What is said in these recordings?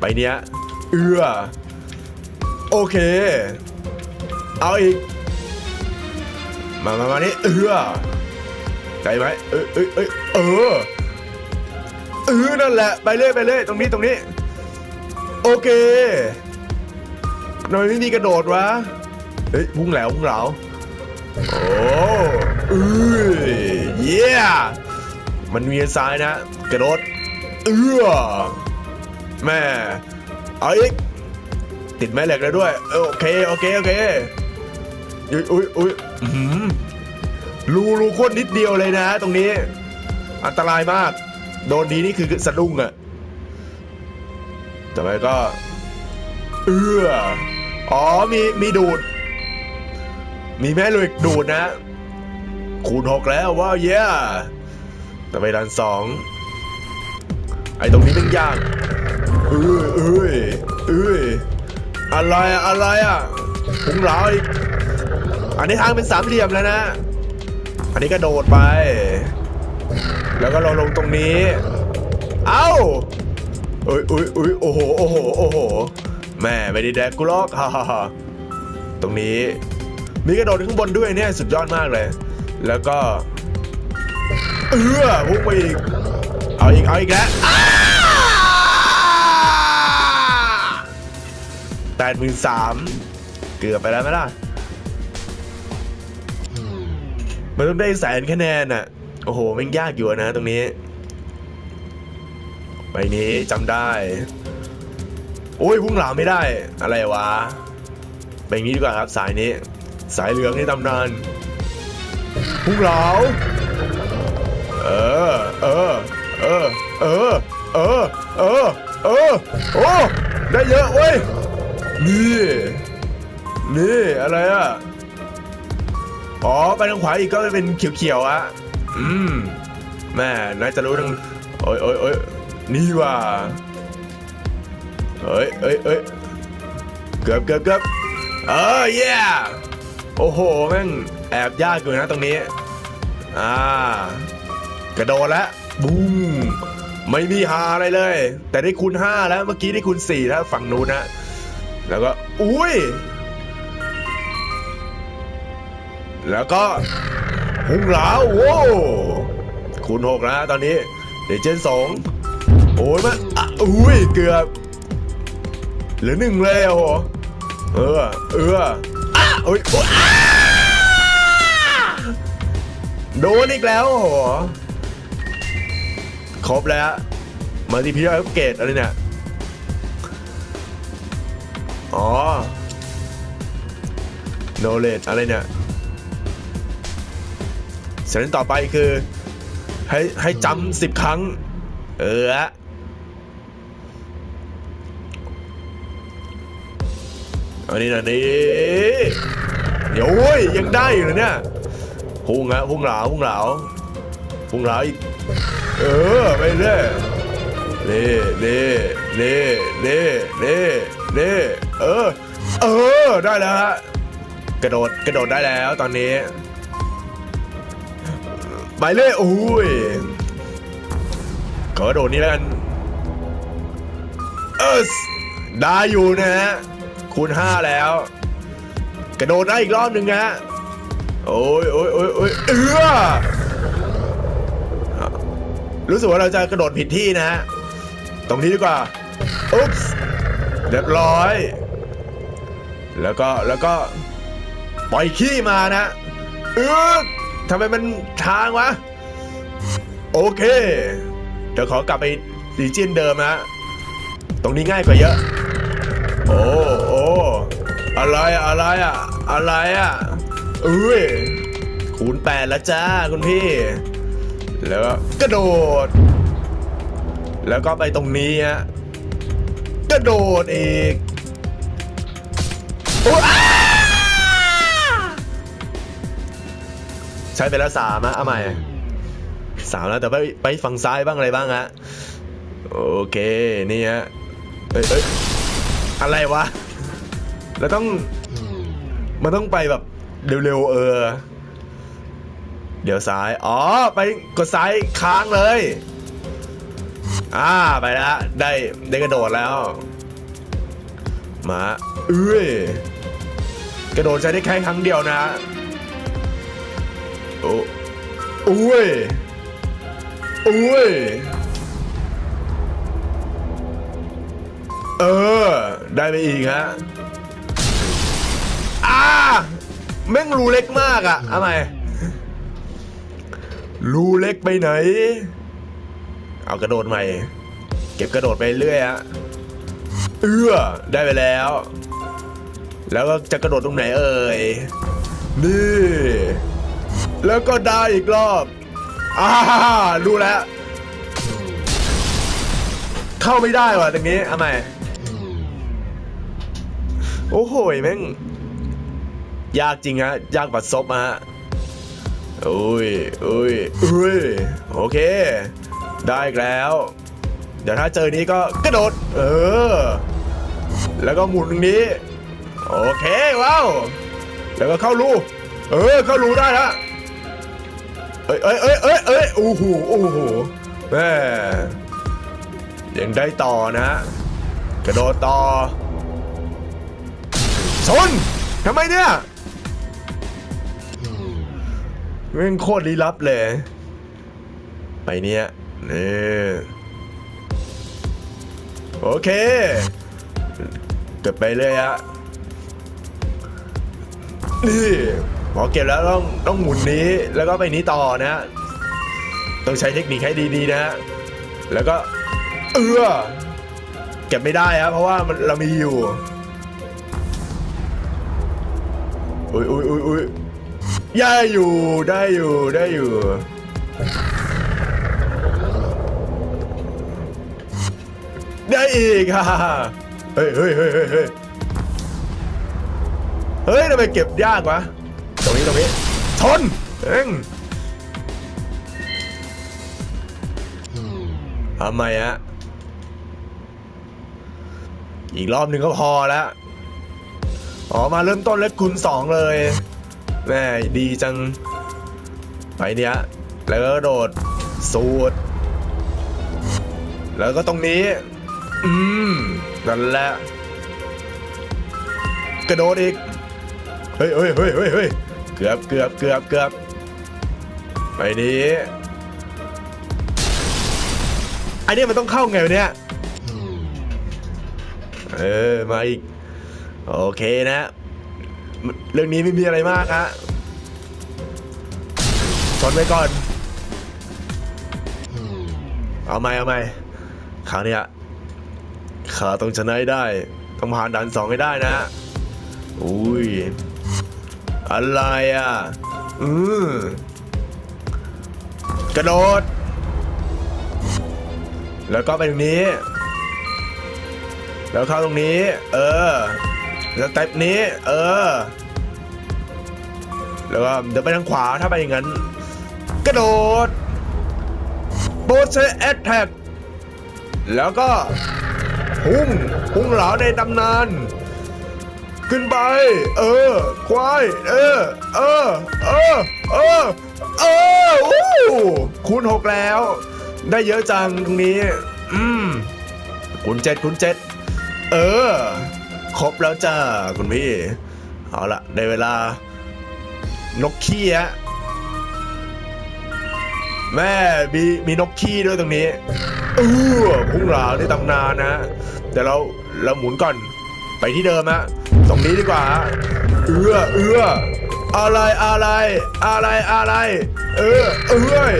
ไปเนี้ย เอื้อ โอเค เอาอีก มามามานี่เอื้อได้ไหมเอ้ยเอ้ยเอ้ยเออเออนั่นแหละ ไปเลยไปเลยตรงนี้ตรงนี้ โอเคทำไมไม่มีกระโดดวะ เฮ้ยพุ่งแหลวพุ่งเหลาโอ้เอ้ยเยี่มันมีซ้ายนะ กระโดด เอื้อ แม่เอาอีกติดแม่เหล็กแล้วด้วยโอเคโอเคโอเคอุ้ยอุ้ยอุ้ยรูรูโคตรนิดเดียวเลยนะ ตรงนี้ อันตรายมาก โดนดีนี่คือสะดุ้งอะแต่ไปก็ เอื้ออ๋อมีมีดูด มีแม่เหล็กดูดนะ คูณหกแล้วว้าวเย้แต่ไปดันสองไอ้ตรงนี้เป็นยาก เอ้ยเอ้ยเอ้ยอะไรอะอะไรอะพุงเหลาอีกอันนี้ทางเป็นสามเหลี่ยมแล้วนะ อันนี้ก็โดดไป แล้วก็เราลงตรงนี้ เอ้าเอ้ยเอ้ยเอ้ยโอ้โหโอ้โหโอ้โหแม่ไม่ได้แดกกูหรอกฮ่าฮ่าฮ่าตรงนี้มีกระโดดข้างบนด้วยเนี่ยสุดยอดมากเลย แล้วก็ เอื้อพุ่งไปอีก เอาอีก เอาอีกแล้ว แปดหมื่นสามเกือบไปแล้วไหมล่ะ มันต้องได้แสนคะแนนอะ โอ้โหแม่งยากอยู่นะตรงนี้ใบนี้จำได้ โอ้ยพุ่งหลามไม่ได้ อะไรวะใบนี้ดีกว่าครับสายนี้ สายเหลืองนี่ตำนานพุ่งหลาเออ เออ เออ เออ เออ เออ เออ โอ้ ได้เยอะเว้ย นี่นี่อะไรอะ อ๋อ ไปทางขวาอีกก็เป็นเขียวๆอะ อืม แม่น่าจะรู้ทั้งโอ้ยโอ้ยโอ้ยนี่ว่าเอ้ยเอ้ยเอ้ยเกือบเกือบเกือบเออเย้โอ้โห แม่งแอบยากอยู่นะตรงนี้ อ่า กระโดดแล้วบูมไม่มีหาอะไรเลย แต่ได้คูณ5แล้ว เมื่อกี้ได้คูณ4แล้วฝั่งนู้นนะ แล้วก็ อุ้ย แล้วก็พุ่งเหลาโว้คูณ6แล้วตอนนี้เดเจนสองโอ้ยมันอุ้ย เกือบ เหลือหนึ่งเลยโอ้โหเออ เอออะโอ้ยโอ้ยโดนอีกแล้วโอ้โหครบแล้วมัลติพีอัพเกรดอะไรเนี่ย อ๋อโนเลดอะไรเนี่ยเสร็จต่อไปคือ ให้ให้จำสิบครั้ง เอออะอันนี้นะนี่เดี๋ยวโว้ยยังได้อยู่เลยเนี่ยพุ่งฮะพุ่งเหลาพุ่งเหลาพุ่งเหลาอีกเออไปเรื่อยเล่เล่เล่เล่เล่เล่ เออ เออ ได้แล้วฮะ กระโดด กระโดดได้แล้วตอนนี้ ไปเรื่อยโอ้ยขอกระโดดนี้แล้วกัน เออ ได้อยู่นะฮะ คูณห้าแล้ว กระโดดได้อีกรอบหนึ่งฮะโอ้ยโอ้ยโอ้ยโอ้ยเออรู้สึกว่าเราจะกระโดดผิดที่นะฮะ ตรงนี้ดีกว่า อุ๊บสเรียบร้อย แล้วก็แล้วก็ปล่อยขี้มานะเออทำไมมันทางวะ โอเค เดี๋ยวขอกลับไปรีเจนเดิมนะตรงนี้ง่ายกว่าเยอะ โอ้โอ้อะไรอะอะไรอะอะไรอะเอ้ยคูณแปดแล้วจ้าคุณพี่ แล้วกระโดด แล้วก็ไปตรงนี้ฮะกระโดดอีก ใช้ไปแล้วสามอะเอาใหม่สามแล้วแต่ไปไปฝั่งซ้ายบ้างอะไรบ้างฮะโอเคนี่ฮะเอ้ยอะไรวะแล้วต้องมันต้องไปแบบเร็วๆเออ เดี๋ยวซ้าย อ๋อ ไปกดซ้ายค้างเลย อ่าไปแล้วได้ได้กระโดดแล้ว มา เอ้ย กระโดดใช้ได้แค่ครั้งเดียวนะโอ้อุ้ยอุ้ยเออ ได้ไปอีกฮะอ่าแม่งรูเล็กมากอะทำไมรูเล็กไปไหน เอากระโดดใหม่ เก็บกระโดดไปเรื่อยฮะเอื้อได้ไปแล้ว แล้วก็จะกระโดดตรงไหนเอ่ยนี่แล้วก็ได้อีกรอบอ่ารู้แล้ว เข้าไม่ได้ว่ะตรงนี้ทำไมโอ้โหแม่ง ยากจริงฮะ ยากบัดซบฮะอุ้ยอุ้ยอุ้ยโอเค ได้แล้ว เดี๋ยวถ้าเจอนี้ก็กระโดด เออ แล้วก็หมุนตรงนี้ โอเคว้าวแล้วก็เข้ารูเออเข้ารูได้ละเอ้ยเอ้ยเอ้ยเอ้ยเอ้ยโอ้โหโอ้โหแม่ยังได้ต่อนะฮะกระโดดต่อชนทำไมเนี่ยแม่งโคตรลี้ลับเลย ไปเนี่ยนี่โอเคเก็บไปเลยฮะ นี่พอเก็บแล้วต้องต้องหมุนนี้แล้วก็ไปนี้ต่อนะฮะต้องใช้เทคนิคให้ดีๆนะฮะแล้วก็เอื้อเก็บไม่ได้ครับเพราะว่ามันเรามีอยู่อุ้ยอุ้ยอุ้ยอุ้ยได้อยู่ได้อยู่ได้อยู่ได้อีกฮ่าเฮ้ยเฮ้ยเฮ้ยเฮ้ย เฮ้ยทำไมเก็บยากวะตรงนี้ตรงนี้ชนเอ็งทำไมฮะอีกรอบหนึ่งก็พอแล้วอ๋อมาเริ่มต้นเล็กคูณสองเลยแม่ดีจัง ไปเนี้ยแล้วก็โดดสูดแล้วก็ตรงนี้ อืม นั่นแหละ กระโดดอีก เฮ้ยเฮ้ยเฮ้ยเฮ้ยเฮ้ยเกือบเกือบเกือบเกือบไปนี้อันนี้มันต้องเข้าไงวะเนี่ยเออมาอีกโอเคนะ เรื่องนี้ไม่มีอะไรมากฮะชนไปก่อน เอาไหมเอาไหมคราวเนี้ยขาต้องชนะให้ได้ ต้องผ่านด่านสองให้ได้นะอุ้ย อะไรอะ อืมกระโดด แล้วก็ไปตรงนี้ แล้วเข้าตรงนี้ เออ แล้วสเต็ปนี้ เออ แล้วก็เดี๋ยวไปทางขวาถ้าไปอย่างนั้น กระโดดโบเซแอตแทกแล้วก็ พุ่ง พุ่งเหลาในตำนาน ขึ้นไป เออ ควาย เออ เออ เออ เออ เอออู้คูณหกแล้ว ได้เยอะจังตรงนี้ อืมคูณเจ็ดคูณเจ็ดเออ ครบแล้วจ้าคุณพี่ เอาละได้เวลา นกขี้ฮะแม่มีมีนกขี้ด้วยตรงนี้เออพุ่งหลาในตำนานนะเดี๋ยวเราเราหมุนก่อนไปที่เดิมฮะ ตรงนี้ดีกว่า เอื้อเอื้ออะไรอะไร อะไรอะไร เออเอ้ย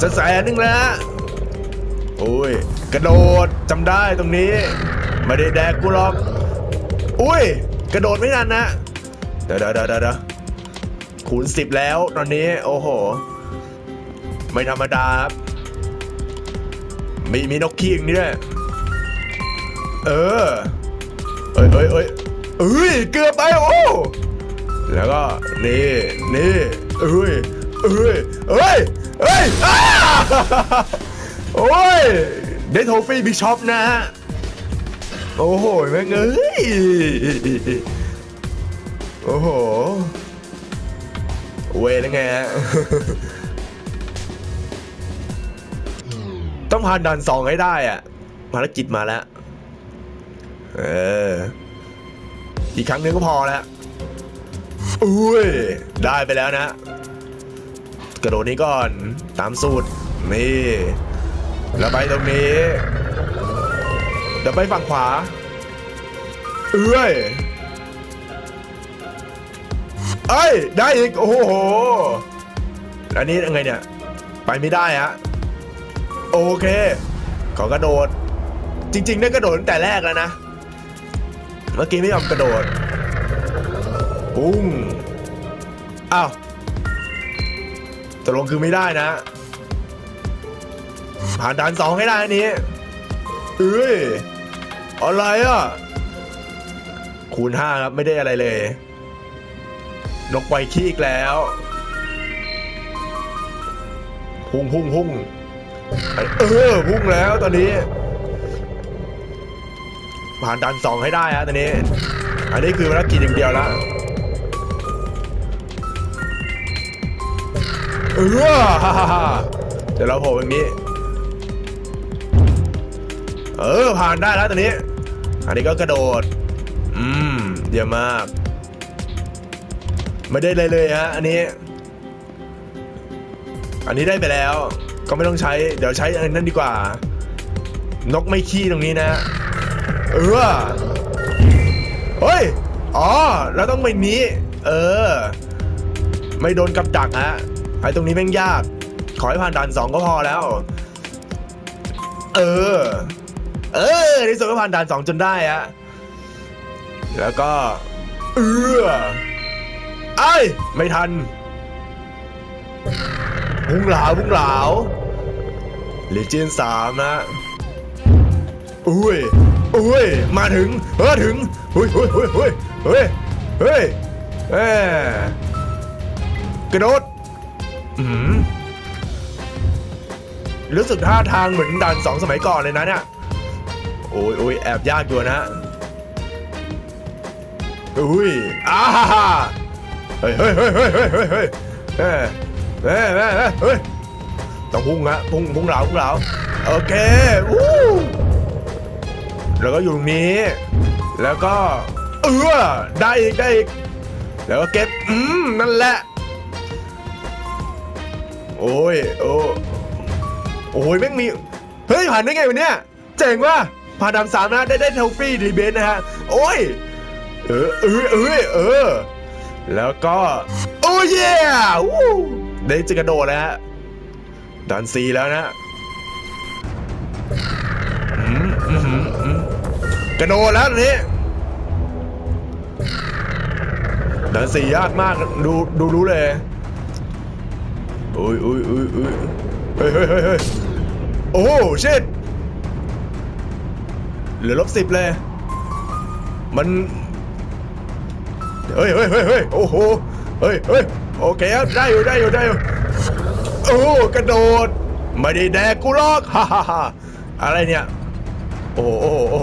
จะแสนหนึ่งแล้วโอ้ยกระโดดจำได้ตรงนี้ ไม่ได้แดกกูหรอกอุ้ย กระโดดไม่นานนะเดี๋ยวเดี๋ยวเดี๋ยวเดี๋ยวคูณสิบแล้วตอนนี้ โอ้โห ไม่ธรรมดาครับ มีมีนกขี้อย่างนี้ด้วยเออเอ้ยเอ้ยเอ้ย เอ้ยเกือบไปโอ้แล้วก็นี่นี่เอ้ยเอ้ยเอ้ยเอ้ยอ้าโอ้ยได้โทฟี่บิชอปนะฮะโอ้โหแม่งเอ้ยโอ้โหเวแล้วไงฮะต้องผ่านด่านสองให้ได้อะภารกิจมาแล้ว เออ อีกครั้งหนึงก็พอแล้วอุ้ย ได้ไปแล้วนะ กระโดดนี้ก่อน ตามสูตร นี่ แล้วไปตรงนี้ เดี๋ยวไปฝั่งขวา เอ้ย เอ้ย ได้อีก โอ้โห อันนี้ยังไงเนี่ย ไปไม่ได้ฮะ โอเค ขอกระโดด จริงๆได้กระโดดตั้งแต่แรกแล้วนะ เมื่อกี้ไม่ยอมกระโดด ปุ้ง อ้าวตกลงคือไม่ได้นะ ผ่านด่านสองให้ได้อันนี้ เอ้ย อะไรอะ คูณห้าครับไม่ได้อะไรเลย นกไวขี้อีกแล้ว พุ่งพุ่งพุ่งเออ พุ่งแล้วตอนนี้ ผ่านด่านสองให้ได้ฮะตอนนี้ อันนี้คือภารกิจอย่างเดียวล้วเออฮ่าฮ่าฮ่าเดี๋ยวเราโผล่อย่างนี้ เออผ่านได้แล้วตอนนี้ อันนี้ก็กระโดด อืมเยี่ยมมาก ไม่ได้เลยเลยฮะอันนี้ อันนี้ได้ไปแล้ว ก็ไม่ต้องใช้ เดี๋ยวใช้อันนั้นดีกว่า นกไม่ขี้ตรงนี้นะ เออเฮ้ย อ๋อเราต้องไปนี้ เออ ไม่โดนกับดักฮะไอ้ตรงนี้แม่งยาก ขอให้ผ่านด่านสองก็พอแล้ว เออ เออในสุดก็ผ่านด่านสองจนได้ฮะ แล้วก็ เออไอ้ยไม่ทัน พุ่งเหลาพุ่งเหลาเลเจนสามนะ อุ้ย อุ้ยมาถึงเออถึงเฮ้ยเฮ้ยเฮ้ยเฮ้ยเฮ้ยเฮ้ยเอ้กระโดดอืมรู้สึกท่าทางเหมือนด่านสองสมัยก่อนเลยนะเนี่ยโอ้ยโอ้ยแอบยากอยู่นะอุ้ยอ้าฮ่าฮ่าเฮ้ยเฮ้ยเฮ้ยเฮ้ยเฮ้ยเฮ้ยเฮ้ยเฮ้ยเฮ้ยเฮ้ยเฮ้ยเฮ้ยต้องพุ่งฮะพุ่งพุ่งเหลาพุ่งเหลาโอเควู้ แล้วก็อยู่ตรงนี้ แล้วก็ เออได้อีกได้อีกแล้วก็เก็บอืมนั่นแหละ โอ้ยโอ้โอ้ยแม่งมี เฮ้ย ผ่านได้ไงวะเนี่ยเจ๋งว่ะผ่านดำสามนะได้ได้เทลฟี่ดีเบนนะฮะ โอ้ย เออเออเออเออ แล้วก็ โอ้ยเย่วู้ได้จะกระโดดแล้วฮะดันซีแล้วนะอืมอืมอืม กระโดดแล้วตอนนี้ดันซียากมากดูดูรู้เลยอุ้ยอุ้ยอุ้ยอุ้ยเฮ้ยเฮ้ยเฮ้ยโอ้ชิตเหลือลบสิบเลย มันเฮ้ยเฮ้ยเฮ้ยเฮ้ยโอ้โหเฮ้ยเฮ้ยโอเคครับได้อยู่ได้อยู่ได้อยู่โอ้กระโดด ไม่ได้แดกกูหรอกฮ่าฮ่าฮ่าอะไรเนี่ย โอ้โอ้โอ้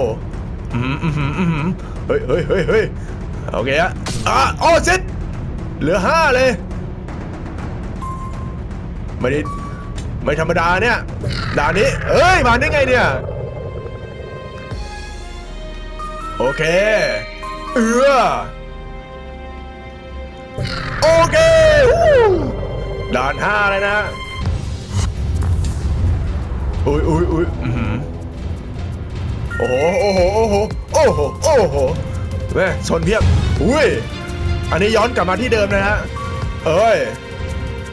เฮ้ยเฮ้ยเฮ้ยเฮ้ยโอเคฮะอะโอ้ชิตเหลือห้าเลย ไม่ได้ไม่ธรรมดาเนี่ย ด่านนี้ เอ้ย มาได้ไงเนี่ย โอเค เออโอเค ด่านห้าเลยนะ อุ้ยอุ้ยอุ้ยอือ โอ้โหโอ้โหโอ้โหโอ้โหโอ้โหแม่ชนเพียบอุ้ยอันนี้ย้อนกลับมาที่เดิมนะฮะเอ้ย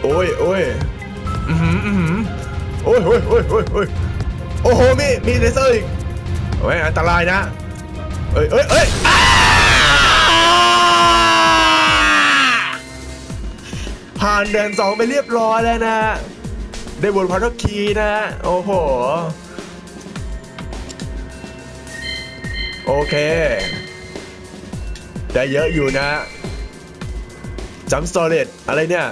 โอ้ยโอ้ยอือหืออือหือโอ้ยโอ้ยโอ้ยโอ้ยโอ้ยโอ้โหมีมีเลเซอร์อีกโอ้ยอันตรายนะเอ้ยเอ้ยเอ้ยผ่านเดินสองไปเรียบร้อยแล้วนะ ได้บนพัทคีนะ โอ้โห โอเคได้เยอะอยู่นะจัมสตอเรจอะไรเนี่ย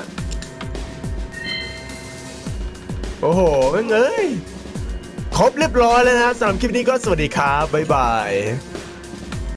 โอ้โหแม่งเอ้ย ครบเรียบร้อยแล้วนะสำหรับคลิปนี้ก็สวัสดีครับ บ๊ายบาย